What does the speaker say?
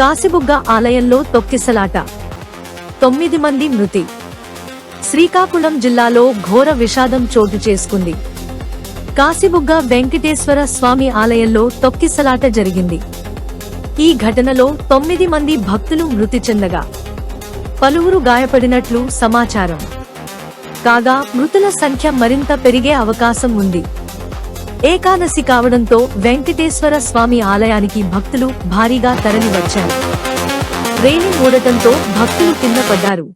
కాసిబుగ్గ ఆలయంలో తొక్కిసలాట. తొమ్మిది మంది మృతి. శ్రీకాకుళం జిల్లాలో ఘోర విషాదం చోటు చేసుకుంది. కాసిబుగ్గ వెంకటేశ్వర స్వామి ఆలయంలో తొక్కిసలాట జరిగింది. ఈ ఘటనలో తొమ్మిది మంది భక్తులు మృతి చెందగా. పలువురు గాయపడినట్లు సమాచారం. కాగా మృతుల సంఖ్య మరింత పెరిగే అవకాశం ఉంది. ఏకాదశి కావడంతో వెంకటేశ్వర స్వామి ఆలయానికి భక్తులు భారీగా తరలివచ్చారు. రేణి ఊడటంతో భక్తులు కింద పడ్డారు.